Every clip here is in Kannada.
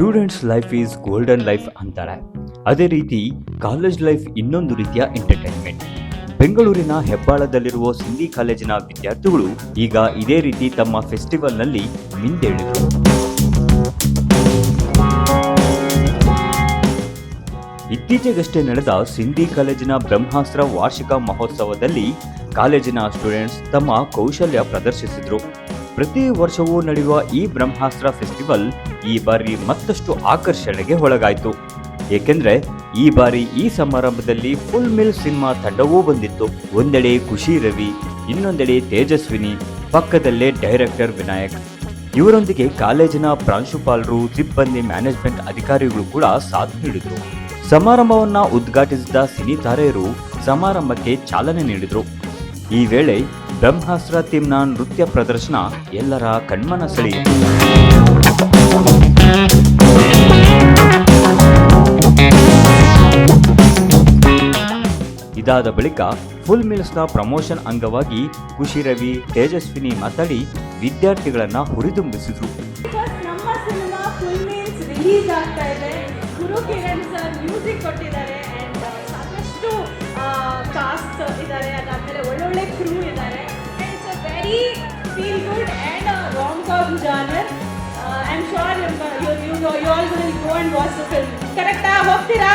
Students life is golden life ಅಂತಾರೆ. ಅದೇ ರೀತಿ ಕಾಲೇಜ್ ಲೈಫ್ ಇನ್ನೊಂದು ರೀತಿಯ ಎಂಟರ್ಟೈನ್ಮೆಂಟ್. ಬೆಂಗಳೂರಿನ ಹೆಬ್ಬಾಳದಲ್ಲಿರುವ ಸಿಂಧಿ ಕಾಲೇಜಿನ ವಿದ್ಯಾರ್ಥಿಗಳು ಈಗ ಇದೇ ರೀತಿ ತಮ್ಮ ಫೆಸ್ಟಿವಲ್ನಲ್ಲಿ ಮಿಂದೇಳಿದರು ಇತ್ತೀಚೆಗಷ್ಟೇ ನಡೆದ ಸಿಂಧಿ ಕಾಲೇಜಿನ ಬ್ರಹ್ಮಾಸ್ತ್ರ ವಾರ್ಷಿಕ ಮಹೋತ್ಸವದಲ್ಲಿ ಕಾಲೇಜಿನ ಸ್ಟೂಡೆಂಟ್ಸ್ ತಮ್ಮ ಕೌಶಲ್ಯ ಪ್ರದರ್ಶಿಸಿದರು. ಪ್ರತಿ ವರ್ಷವೂ ನಡೆಯುವ ಈ ಬ್ರಹ್ಮಾಸ್ತ್ರ ಫೆಸ್ಟಿವಲ್ ಈ ಬಾರಿ ಮತ್ತಷ್ಟು ಆಕರ್ಷಣೆಗೆ ಒಳಗಾಯಿತು. ಏಕೆಂದ್ರೆ ಈ ಬಾರಿ ಈ ಸಮಾರಂಭದಲ್ಲಿ ಫುಲ್ ಮಿಲ್ ಸಿನಿಮಾ ತಂಡವೂ ಬಂದಿತ್ತು. ಒಂದೆಡೆ ಖುಷಿ ರವಿ, ಇನ್ನೊಂದೆಡೆ ತೇಜಸ್ವಿನಿ, ಪಕ್ಕದಲ್ಲೇ ಡೈರೆಕ್ಟರ್ ವಿನಾಯಕ್. ಇವರೊಂದಿಗೆ ಕಾಲೇಜಿನ ಪ್ರಾಂಶುಪಾಲರು, ಸಿಬ್ಬಂದಿ ಮ್ಯಾನೇಜ್ಮೆಂಟ್ ಅಧಿಕಾರಿಗಳು ಕೂಡ ಸಾಥ್ ನೀಡಿದ್ರು. ಸಮಾರಂಭವನ್ನ ಉದ್ಘಾಟಿಸಿದ ಸಿನಿ ತಾರೆಯರು ಸಮಾರಂಭಕ್ಕೆ ಚಾಲನೆ ನೀಡಿದರು. ಈ ವೇಳೆ ಬ್ರಹ್ಮಾಸ್ತ್ರ ತಿಮ್ನ ನೃತ್ಯ ಪ್ರದರ್ಶನ ಎಲ್ಲರ ಕಣ್ಮನ ಸೆಳೆಯಿತು. ಇದಾದ ಬಳಿಕ ಫುಲ್ ಮಿಲ್ಸ್ನ ಪ್ರಮೋಷನ್ ಅಂಗವಾಗಿ ಖುಷಿ ರವಿ, ತೇಜಸ್ವಿನಿ ಮಾತಾಡಿ ವಿದ್ಯಾರ್ಥಿಗಳನ್ನ ಹುರಿದುಂಬಿಸಿದ್ರು. ಒಳ್ಳೊಳ್ಳೆ ಕ್ರೂ ಇದ್ದಾರೆ. And it's a very feel good and rom com genre I you, sure you you you all will go and watch the film ಕರೆಕ್ಟಾ ಹೋಗ್ತೀರಾ?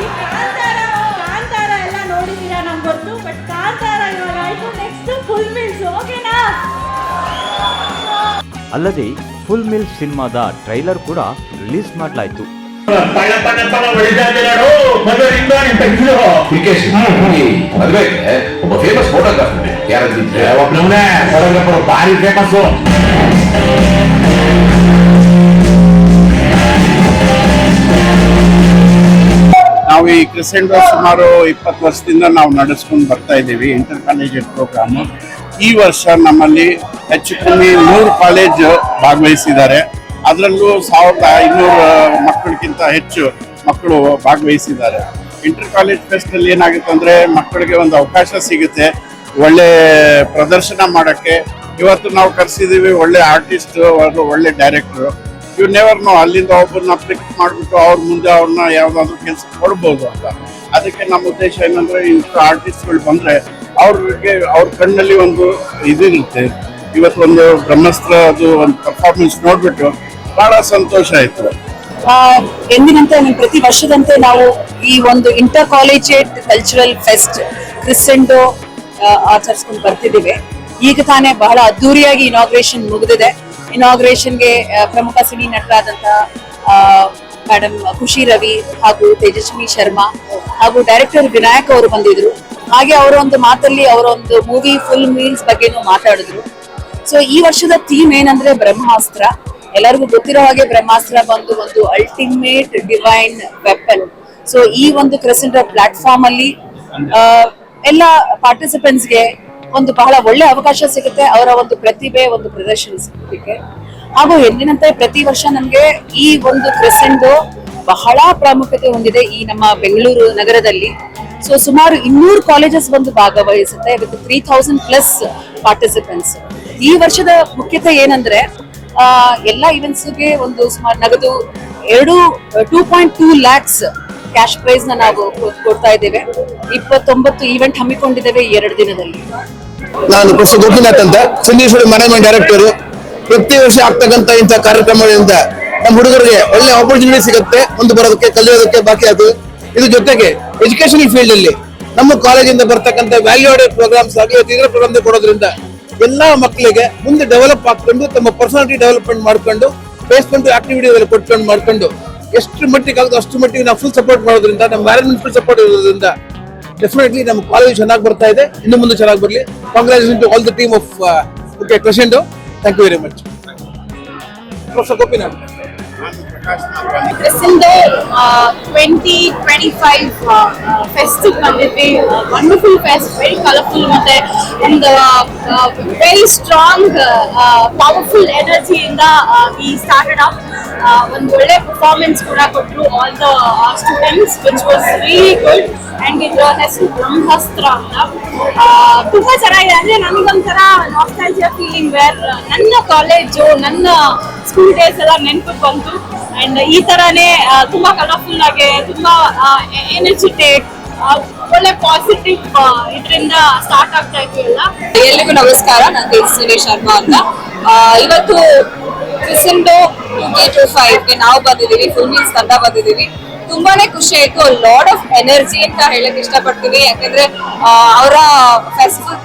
ಈ ಕಾಂತಾರ ಕಾಂತಾರ ಎಲ್ಲ ನೋಡಿದ್ದೀರಾ ನಮ್ಗೆ ಗೊತ್ತು ಬಟ್ ಕಾಂತಾರ ಇವಾಗ ಆಯಿತು. ನೆಕ್ಸ್ಟ್ ಫುಲ್ ಮೀನ್ಸ್ ಓಕೆನಾ ಅಲ್ಲದೆ ಫುಲ್ ಮಿಲ್ ಸಿನಿಮಾದ ಟ್ರೈಲರ್ ಕೂಡ ರಿಲೀಸ್ ಮಾಡಲಾಯಿತು. ಒಬ್ಬ ಫೇಮಸ್ ಫೋಟೋಗ್ರಾಫರ್ ಯಾರಾದ್ರಿದ್ರೆ ಒಬ್ಬನವನೇ ಫೋಟೋಗ್ರಾಫರ್ ಭಾರಿ passou. ನಾವು ಈ ಕ್ರಿಸೆಂಟ್ ಸುಮಾರು ಇಪ್ಪತ್ತು ವರ್ಷದಿಂದ ನಾವು ನಡೆಸ್ಕೊಂಡು ಬರ್ತಾ ಇದ್ದೀವಿ ಇಂಟರ್ ಕಾಲೇಜ್ ಪ್ರೋಗ್ರಾಮ್ ಈ ವರ್ಷ ನಮ್ಮಲ್ಲಿ ಹೆಚ್ಚು ಕಮ್ಮಿ ನೂರು ಕಾಲೇಜ್ ಭಾಗವಹಿಸಿದ್ದಾರೆ. ಅದರಲ್ಲೂ ಸಾವಿರದ ಐನೂರು ಮಕ್ಕಳಿಗಿಂತ ಹೆಚ್ಚು ಮಕ್ಕಳು ಭಾಗವಹಿಸಿದ್ದಾರೆ. ಇಂಟರ್ ಕಾಲೇಜ್ ಫೆಸ್ಟ್ ಅಲ್ಲಿ ಏನಾಗುತ್ತೆ ಅಂದ್ರೆ ಮಕ್ಕಳಿಗೆ ಒಂದು ಅವಕಾಶ ಸಿಗುತ್ತೆ. ಒಳ್ಳೆ ಪ್ರದರ್ಶನ ಮಾಡೋಕ್ಕೆ ಇವತ್ತು ನಾವು ಕರೆಸಿದೀವಿ ಒಳ್ಳೆ ಆರ್ಟಿಸ್ಟ್ ಒಳ್ಳೆ ಡೈರೆಕ್ಟ್ರು ಯು ನೆವರ್ ನೋ ಅಲ್ಲಿಂದ ಒಬ್ಬರನ್ನ ಪಿಕ್ ಮಾಡಿಬಿಟ್ಟು ಅವ್ರ ಮುಂದೆ ಅವ್ರನ್ನ ಯಾವುದಾದ್ರು ಕೆಲಸ ಕೊಡ್ಬೋದು ಅಂತ. ಅದಕ್ಕೆ ನಮ್ಮ ಉದ್ದೇಶ ಏನಂದ್ರೆ ಇಂಥ ಆರ್ಟಿಸ್ಟ್ಗಳು ಬಂದರೆ ಅವ್ರಿಗೆ, ಅವ್ರ ಕಣ್ಣಲ್ಲಿ ಒಂದು ಇದಿರುತ್ತೆ. ಇವತ್ತು ಒಂದು ಬ್ರಹ್ಮಸ್ತ್ರ ಅದು ಒಂದು ಪರ್ಫಾರ್ಮೆನ್ಸ್ ನೋಡ್ಬಿಟ್ಟು ಬಹಳ ಸಂತೋಷ ಆಯ್ತು. ಎಂದಿನಂತೆ ಪ್ರತಿ ವರ್ಷದಂತೆ ನಾವು ಈ ಒಂದು inter collegiate cultural fest Crescendo ಆಚರಿಸ್ಕೊಂಡು ಬರ್ತಿದ್ದೀವಿ. ಈಗ ತಾನೇ ಬಹಳ ಅದ್ದೂರಿಯಾಗಿ ಇನಾಗ್ರೇಷನ್ ಮುಗಿದಿದೆ. ಇನಾಗ್ರೇಷನ್ಗೆ ಪ್ರಮುಖ ಸಿನಿ ನಟರಾದಂತಹ ಮೇಡಮ್ ಖುಷಿ ರವಿ ಹಾಗೂ ತೇಜಸ್ವಿ ಶರ್ಮಾ ಹಾಗೂ ಡೈರೆಕ್ಟರ್ ವಿನಾಯಕ್ ಅವರು ಬಂದಿದ್ರು. ಹಾಗೆ ಅವರ ಒಂದು ಮಾತಲ್ಲಿ ಅವರ ಒಂದು ಮೂವಿ ಫುಲ್ ಮೀಲ್ಸ್ ಬಗ್ಗೆನೂ ಮಾತಾಡಿದ್ರು. ಸೊ ಈ ವರ್ಷದ ಥೀಮ್ ಏನಂದ್ರೆ ಬ್ರಹ್ಮಾಸ್ತ್ರ. ಎಲ್ಲರಿಗೂ ಗೊತ್ತಿರೋ ಹಾಗೆ ಬ್ರಹ್ಮಾಸ್ತ್ರ ಬಂದು ಒಂದು ಅಲ್ಟಿಮೇಟ್ ಡಿವೈನ್ ವೆಪನ್ ಸೊ ಈ ಒಂದು ಕ್ರೆಸೆಂಟ್ ಪ್ಲಾಟ್ಫಾರ್ಮ್ ಅಲ್ಲಿ ಎಲ್ಲ ಪಾರ್ಟಿಸಿಪೆಂಟ್ಸ್ಗೆ ಒಂದು ಬಹಳ ಒಳ್ಳೆ ಅವಕಾಶ ಸಿಗುತ್ತೆ. ಅವರ ಒಂದು ಪ್ರತಿಭೆ, ಒಂದು ಪ್ರದರ್ಶನ ಸಿಗೋದಕ್ಕೆ. ಹಾಗೂ ಎಂದಿನಂತೆ ಪ್ರತಿ ವರ್ಷ ನಮಗೆ ಈ ಒಂದು ಕ್ರೆಸೆಂಟ್ ಬಹಳ ಪ್ರಾಮುಖ್ಯತೆ ಹೊಂದಿದೆ ಈ ನಮ್ಮ ಬೆಂಗಳೂರು ನಗರದಲ್ಲಿ. ಸೊ ಸುಮಾರು ಇನ್ನೂರು ಕಾಲೇಜಸ್ ಬಂದು ಭಾಗವಹಿಸುತ್ತೆ. With three thousand plus participants ಈ ವರ್ಷದ ಮುಖ್ಯತೆ ಏನಂದ್ರೆ ಎಲ್ಲ ಇವೆಂಟ್ಸ್ಗೆ ಗೆ ಒಂದು ಸುಮಾರು ನಗದು ಎರಡು two point two lakhs cash ಪ್ರೈಸ್ನ ನಾವು ಕೊಡ್ತಾ ಇದ್ದೇವೆ. ಇಪ್ಪತ್ತೊಂಬತ್ತು ಈವೆಂಟ್ ಹಮ್ಮಿಕೊಂಡಿದ್ದೇವೆ ಎರಡು ದಿನದಲ್ಲಿ. ನಾನು ಪ್ರೊಫೆಸರ್ ಗೋಪಿನಾಥ್ ಅಂತ. ಸಿಂಧೇಶ್ವರಿ ಮ್ಯಾನೇಜ್ಮೆಂಟ್ ಡೈರೆಕ್ಟರ್ ಪ್ರತಿ ವರ್ಷ ಆಗ್ತಕ್ಕಂತ ಇಂಥ ಕಾರ್ಯಕ್ರಮಗಳಿಂದ ನಮ್ಮ ಹುಡುಗರಿಗೆ ಒಳ್ಳೆ ಆಪರ್ಚುನಿಟಿ ಸಿಗುತ್ತೆ. ಒಂದು ಬರೋದಕ್ಕೆ, ಕಲಿಯೋದಕ್ಕೆ ಬಾಕಿ ಅದು. ಇದ್ರ ಜೊತೆಗೆ ಎಜುಕೇಶನ್ ಫೀಲ್ಡ್ ಅಲ್ಲಿ ನಮ್ಮ ಕಾಲೇಜಿಂದ ಬರ್ತಕ್ಕಂಥ ವ್ಯಾಲ್ಯೂ ಆಡೆಡ್ ಪ್ರೋಗ್ರಾಮ್ಸ್ ಆಗಲಿ ಇದ್ರ ಪ್ರೋಗ್ರಾಮ್ ಕೊಡೋದ್ರಿಂದ ಎಲ್ಲಾ ಮಕ್ಕಳಿಗೆ ಮುಂದೆ ಡೆವಲಪ್ ಆಗ್ಕೊಂಡು, ತಮ್ಮ ಪರ್ಸನಾಲಿಟಿ ಡೆವಲಪ್ಮೆಂಟ್ ಮಾಡ್ಕೊಂಡು ಪ್ಲೇಸ್ಮೆಂಟ್ ಆಕ್ಟಿವಿಟಿ ಕೊಟ್ಕೊಂಡು, ಮಾಡ್ಕೊಂಡು ಎಷ್ಟು ಮಟ್ಟಿಗೆ ಆಗುತ್ತೋ ಅಷ್ಟು ಮಟ್ಟಿಗೆ ನಾವು ಫುಲ್ ಸಪೋರ್ಟ್ ಮಾಡೋದ್ರಿಂದ, ನಮ್ಮ ಮ್ಯಾನೇಜ್ಮೆಂಟ್ ಫುಲ್ ಸಪೋರ್ಟ್ ಇರೋದ್ರಿಂದ ಡೆಫಿನೆಟ್ಲಿ ನಮ್ಮ ಕಾಲೇಜ್ ಚೆನ್ನಾಗಿ ಬರ್ತಾ ಇದೆ. ಇನ್ನು ಮುಂದೆ ಚೆನ್ನಾಗಿ ಬರಲಿ. Congratulation to all the team of okay Crescendo thank you very much professor Gopinath Crescendo twenty twenty five fest ಬಂದಿದ್ವಿ ವಂಡರ್ಫುಲ್ ಫೆಸ್ಟ್ ವೆರಿ ಕಲರ್ಫುಲ್ ಮತ್ತೆ ಒಂದು ವೆರಿ ಸ್ಟ್ರಾಂಗ್ ಪವರ್ಫುಲ್ ಎನರ್ಜಿಯಿಂದ ವಿ ಸ್ಟಾರ್ಟೆಡ್ ಅಪ್ ಒಂದು ಒಳ್ಳೆ ಪರ್ಫಾರ್ಮೆನ್ಸ್ ಕೂಡ ಕೊಟ್ಟರು all the students which was really good and ಇದರ ಹೆಸರು ಬ್ರಹ್ಮಾಸ್ತ್ರ ಅಂತ ತುಂಬಾ ಚೆನ್ನಾಗಿದೆ ಅಂದರೆ ನನಗೊಂಥರ ನಾಸ್ಟಾಲಜಿಯಾ ಫೀಲಿಂಗ್ ವೇರ್ ನನ್ನ ಕಾಲೇಜು ನನ್ನ ಸ್ಕೂಲ್ ಡೇಸ್ ಎಲ್ಲ ನೆನಪು ಬಂತು ಅಂಡ್ ಈ ತರಾನೇ ತುಂಬಾ ಕಲರ್ಫುಲ್ ಆಗಿ, ತುಂಬಾ ಎನರ್ಜಿಟೇಟ್ ಒಳ್ಳೆ ಪಾಸಿಟಿವ್ ಇದರಿಂದ ಸ್ಟಾರ್ಟ್ ಆಗ್ತಾ ಇತ್ತು ಎಲ್ಲ ಎಲ್ರಿಗೂ ನಮಸ್ಕಾರ, ನಾನು ತೇಜಸ್ವಿನಿ ಶರ್ಮಾ ಅಂತ. ಇವತ್ತು ಕ್ರಿಸೆಂಡೋ ಕೆ ಟು ಫೈವ್ಗೆ ನಾವು ಬಂದಿದ್ದೀವಿ ಫುಲ್ ಮೀನ್ಸ್ ತಂಡ ಬಂದಿದ್ದೀವಿ. ತುಂಬಾನೇ ಖುಷಿ ಆಯ್ತು ಲಾಡ್ ಆಫ್ ಎನರ್ಜಿ ಅಂತ ಹೇಳಕ್ ಇಷ್ಟಪಡ್ತೀವಿ ಯಾಕಂದ್ರೆ ಅವರ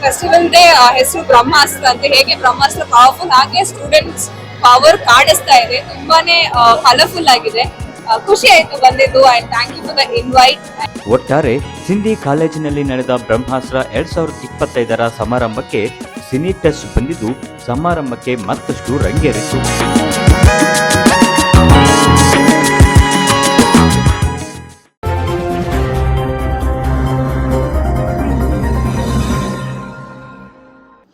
ಫೆಸ್ಟಿವಲ್ ದೇ ಹೆಸರು ಬ್ರಹ್ಮಾಸ್ತ್ರ ಅಂತ ಹೇಗೆ ಬ್ರಹ್ಮಾಸ್ತ್ರ ಪವರ್ಫುಲ್ ಹಾಗೆ ಸ್ಟೂಡೆಂಟ್ಸ್ ಪವರ್ ಕಾಣಿಸ್ತಾ ಇದೆ. ತುಂಬಾನೇ ಕಲರ್ಫುಲ್ ಆಗಿದೆ. ಖುಷಿ ಆಯ್ತು ಬಂದಿದ್ದು and thank you for the invite ಒಟ್ಟಾರೆ, ಸಿಂಧಿ ಕಾಲೇಜಿನಲ್ಲಿ ನಡೆದ ಬ್ರಹ್ಮಾಸ್ತ್ರ ಎರಡ್ ಸಾವಿರದ ಇಪ್ಪತ್ತೈದರ ಸಮಾರಂಭಕ್ಕೆ ಸಿನಿ ಟೆಸ್ಟ್ ಬಂದಿದ್ದು, ಸಮಾರಂಭಕ್ಕೆ ಮತ್ತಷ್ಟು ರಂಗೇರಿತು.